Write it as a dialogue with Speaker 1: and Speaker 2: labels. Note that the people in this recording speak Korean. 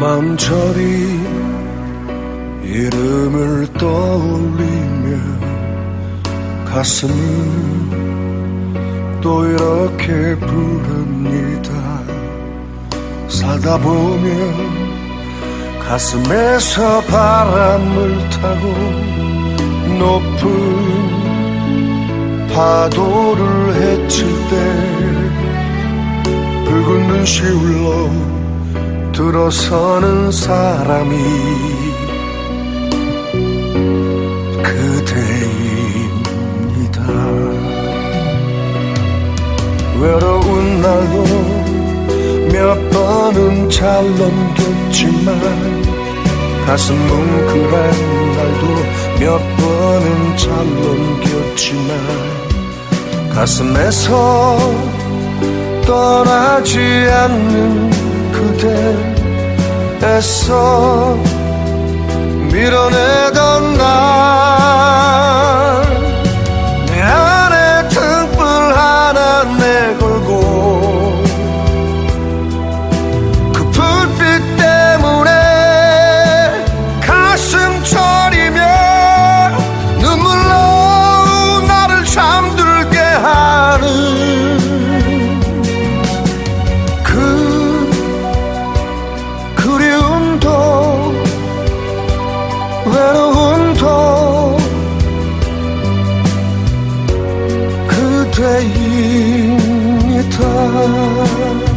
Speaker 1: 마음처리 이름을 떠올리며 가슴이 또 이렇게 부릅니다. 살다 보면 가슴에서 바람을 타고 높은 파도를 헤칠 때 붉은 눈시 울러 들어서는 사람이 그대입니다. 외로운 날도 몇 번은 잘 넘겼지만 가슴 뭉클한 날도 몇 번은 잘 넘겼지만 가슴에서 떠나지 않는 그대 나 기타